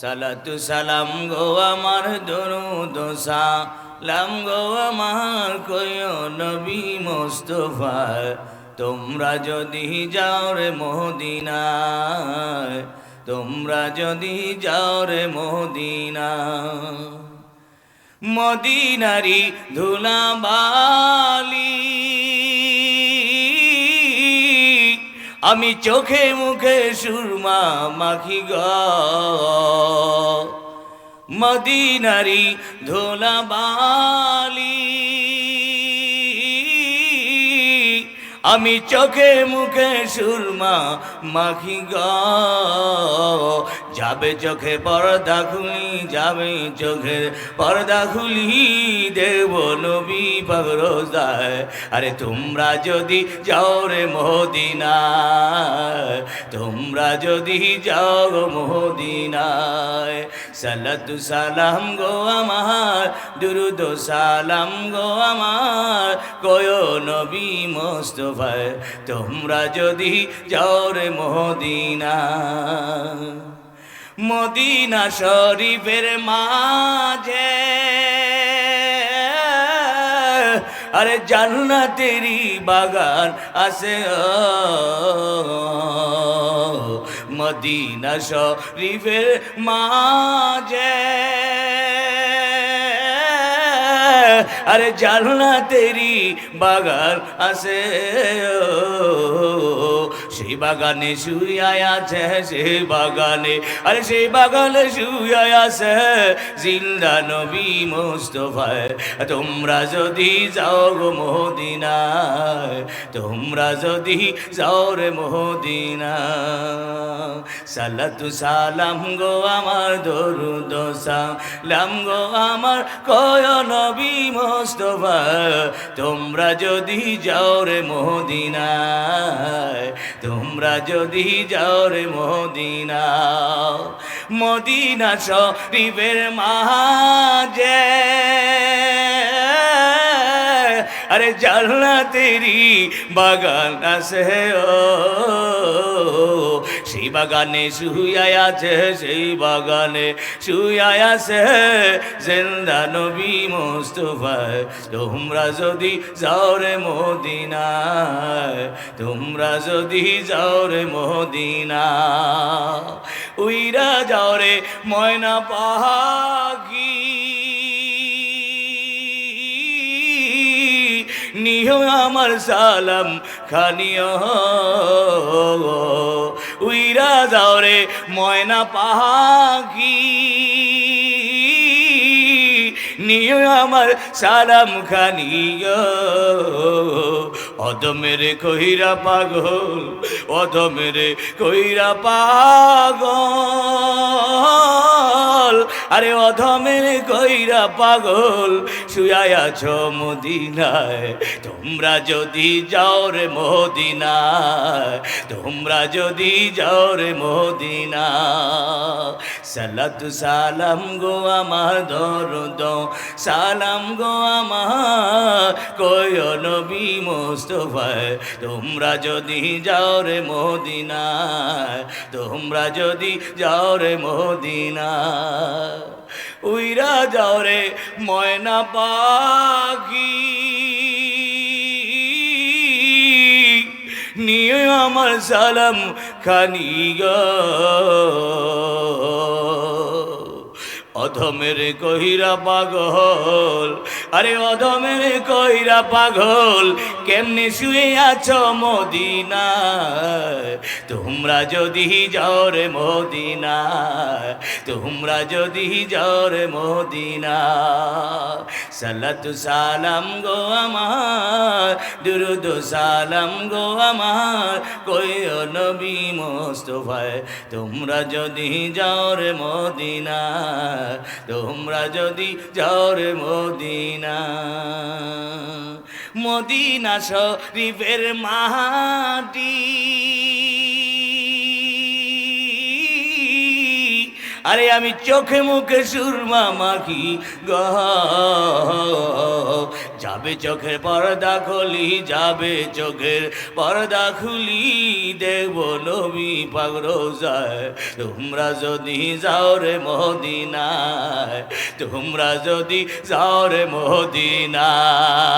সালাতু সালাম গো আমার দরুদ সালাম গো আমার কয়ো নবী মোস্তফা, তোমরা যদি যাও রে মদিনায়, তোমরা যদি যাও রে মদিনা মদিনারি ধুলাবালি। আমি চোখে মুখে সুরমা মাখি গ। মদিনারি ধোলা বালি আমি চোখে মুখে সুরমা মাখি গ। যাবে চোখে পর্দা খুলি, যাবে চোখের পর্দা খুলি দেব নবী পাগরোজায় আরে তোমরা যদি যাও রে মদিনায় তোমরা যদি যাও গো মদিনায় সালাতু সালাম গো আমার, দুরুদ সালাম গো আমার, কয় নবী মোস্তফায়। তোমরা যদি যাও রে মদিনা মদিনা শরীফের মাঝে। আরে জান্নাতেরি বাগান আছে মদিনা শরীফের মাঝে। আরে জান্নাতেরি বাগান আছে? সেই বাগানে শুয়াই আছে, সেই বাগানে, আরে সেই বাগানে শুয়াই আছে জিন্দা নবী মোস্তফায়। তোমরা যদি যাও গো মদিনায়, তোমরা যদি যাও রে মদিনা সালাতু সালাম গো আমার দরুদ সালাম গো আমার কয় নবী মোস্তফা তোমরা যদি যাও রে মদিনায়, তোমরা যদি যাও রে মদিনা মদিনা শরীফের মাঝে। আরে জান্নাতেরি বাগান আছে ও সেই বাগানে শুয়াই আছে, সেই বাগানে শুয়াই আছে। জেন্দা নবী মোস্তফায়, তোমরা যদি যাও রে মদিনায়, তোমরা যদি যাও রে মদিনা উইরা যাও রে ময়না পাখি নিও আমার সালাম খানিও। উইরা যাও রে ময়না পাখি নিও আমার সালাম খানিও। অদমের কহিরা পাগল অদমের কইরা পাগল। আরে অধমের কইরা পাগল, শুয়াই আছো মদিনায়। তোমরা যদি যাও রে মদিনায়, তোমরা যদি যাও রে মদিনা সালাতু, সালাম গো আমার দরদ, সালাম গো আমার কয় নবী মোস্তফায়, তোমরা যদি যাও রে মদিনায়, তোমরা যদি যাও রে মদিনা উইরা যাও রে ময়না পাখি। নিয়ে আমার সালাম খানি অধমের কহিরা পাগল, আরে অধমের কইরা পাগল কেমনে শুয়ে আছো মদিনায়? তোমরা যদি যাও রে মদিনায়, তোমরা যদি যাও রে মদিনা সালাতু সালাম গো আমার, দুরুদ সালাম গো আমার কই নবী মোস্তফায়, তোমরা যদি যাও মদিনা তোমরা যদি যাও মদিনা মদিনা শরীফের মাটি। আরে আমি চোখে মুখে সুরমা মাখি গ। যাবে চোখের পর্দা খুলি, যাবে চোখের পর্দা খুলি। দেখব নবী পাগ রোজায়, তোমরা যদি যাও রে মদিনায়, তোমরা যদি যাও রে মদিনায়।